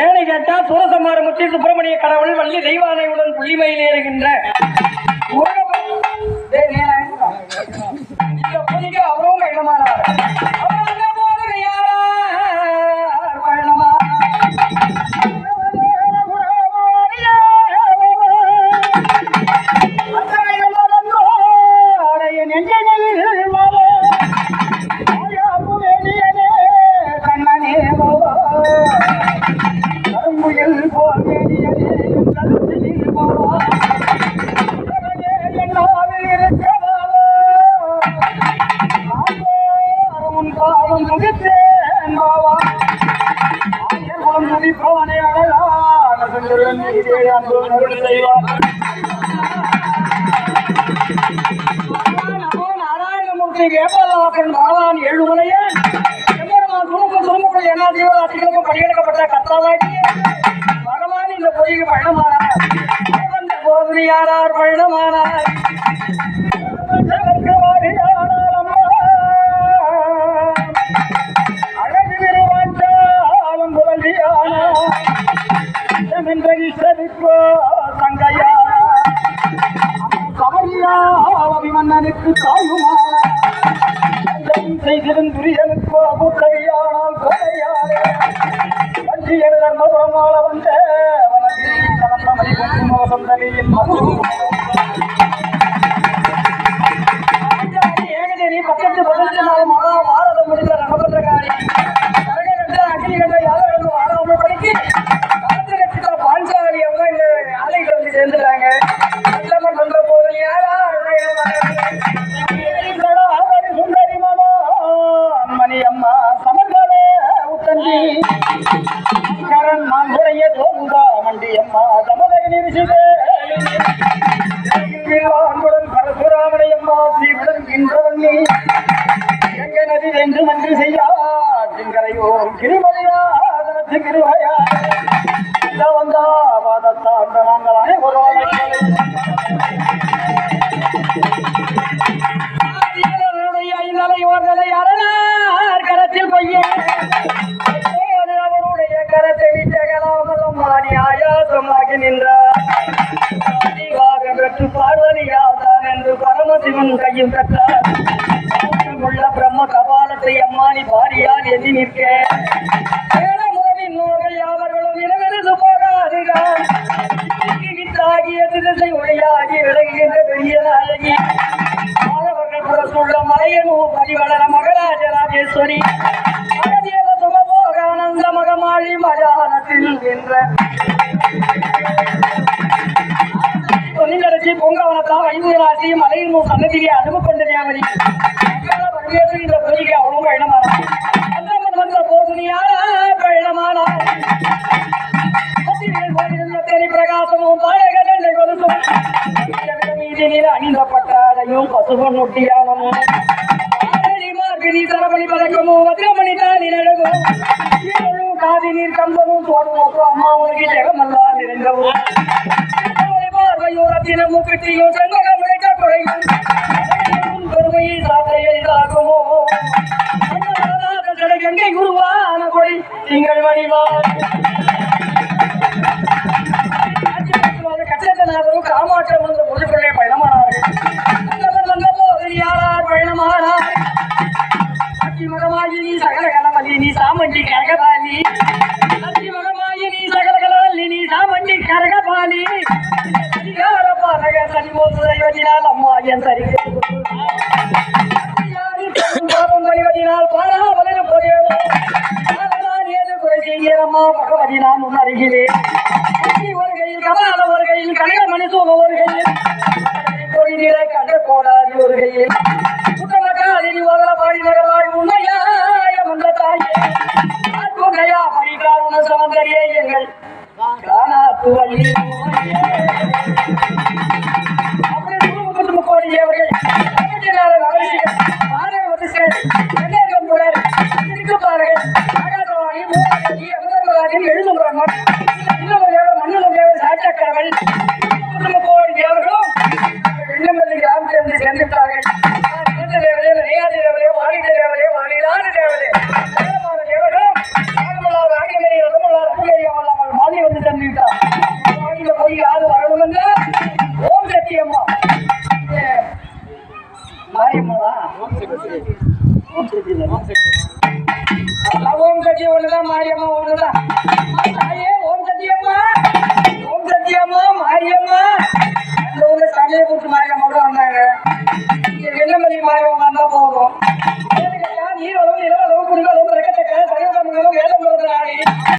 ஏன்னு கேட்டா சூரசம்மாரமுத்தி சுப்பிரமணிய கடவுள் வள்ளி தெய்வானையுடன் புள்ளிமையில் ஏறுகின்ற அவரும் இடமானவர் நமோ நாராயணமூர்த்தி வேப்பல்லாசன் பகவான் என்ன ஜீவராசிகளுக்கும் பணியெடுக்கப்பட்ட கத்தாவாகி பகவான் இந்த பொய்க்கு பயணமானார் வந்த பயணமானார் அபிமன்னனுக்கு தாயுமான. செய்திடும் துரியனுக்கு கூத்தவியானால் கொலையாளே வஞ்சி எழுதர் மதுரமால வந்த வனமணி மது உத்தந்தி கரண் மாங்குடைய தோமுதா மண்டி அம்மா சமதக நிரிசிதே. அன்புடன் பரசுராமனை அம்மா ஸ்ரீவுடன் இன்றவண்ணி எங்க நதி என்று மன்றி செய்யாற்றின்கரையோர் கிருமதியாதனத்து கிருமையா வந்தா வாதத்தாண்ட நாங்கள் அனைவரும் கலாமலம் மாறி ஆயாசமாகி நின்றார். அதிகாக பெற்று பார்வதியால் என்று பரமசிவன் கையில் பெற்றார் உள்ள பிரம்ம கபாலத்தை அம்மானி பாரியால் எண்ணி நிற்க. ஏழை முதலின் நோர்கள் யாவர்களும் இனவெருது போகாதுதான். வித்தாகிய திசை ஒளியாகி விலகுகின்ற பெரிய நாயகி. மாதவர்கள் புறத்துள்ள மலையனு பதிவளர மகராஜ ராஜேஸ்வரி. மகதேவ சுமபோகானந்த மகமாளி மஜானத்தில் என்ற பொங்கவனத்தால் ஐந்து ராசி மலையின் சன்னதியை அனும கொண்ட தேவரி பரமேஸ்வரி அவ்வளவு பயணமானார் வந்த போது பயணமானார் பிரகாசமும் பாடகடலை கொலுசும். மீதினில் அணிந்தப்பட்டாரையும் பசுவன் ஒட்டியானமும் மார்கனி சரபணி பதக்கமும் வஜ்ரமணி தானி நடுகும் காதி நீர் கம்பமும் அம்மா உனக்கு ஜெகமல்லா நிறைந்தவும். பார்வையோரத்தின முக்கிட்டியும் செங்ககம் உழைக்க குறையும். பெருமையை சாத்த எளிதாகுமோ? கங்கை குருவான கொடி திங்கள் மணிவா பணிவதினால் பாராமலிரு பொறியவோ ஏது குறை செய்கிறம்மா பகவதி நான் உன் அருகிலே ஒரு கையில் கபால ஒரு கையில் கனக மணிசூல ஒரு கையில் பொறிநிலை கண்ட கோடாரி ஒரு கையில் குற்றமக்காதிரி வளர பாடி நகராய் உண்மையாய மந்த தாயே ஆத்மகையா பரிகாருண சமந்தரியே எங்கள் காணாத்து வள்ளி தேவர் எழுத முறங்கம் இன்னம தேவர் மன்னம தேவர் சாட்சக்கரவன் இன்னம கோவில் தேவர்களும் இன்னமல்லி யாம் சேர்ந்து சேர்ந்துட்டார்கள் தேவரே நையாதி தேவரே தேவரே வாணிலான தேவரே ஏராளமான தேவர்களும் ஆகமல்லார் ஆகியமலை இடமல்லார் அருமையல்லாமல் வந்து தந்துவிட்டார் வாணியில போய் யாரு வரணும்னு ஓம் சக்தி அம்மா மாரியம்மாவா? ஓம் சக்தி ஒண்ணுதான் மாரியம்மா ஒண்ணுதான். ஓம் சத்தியம்மா ஓம் சத்தியம்மா மாரியம்மா.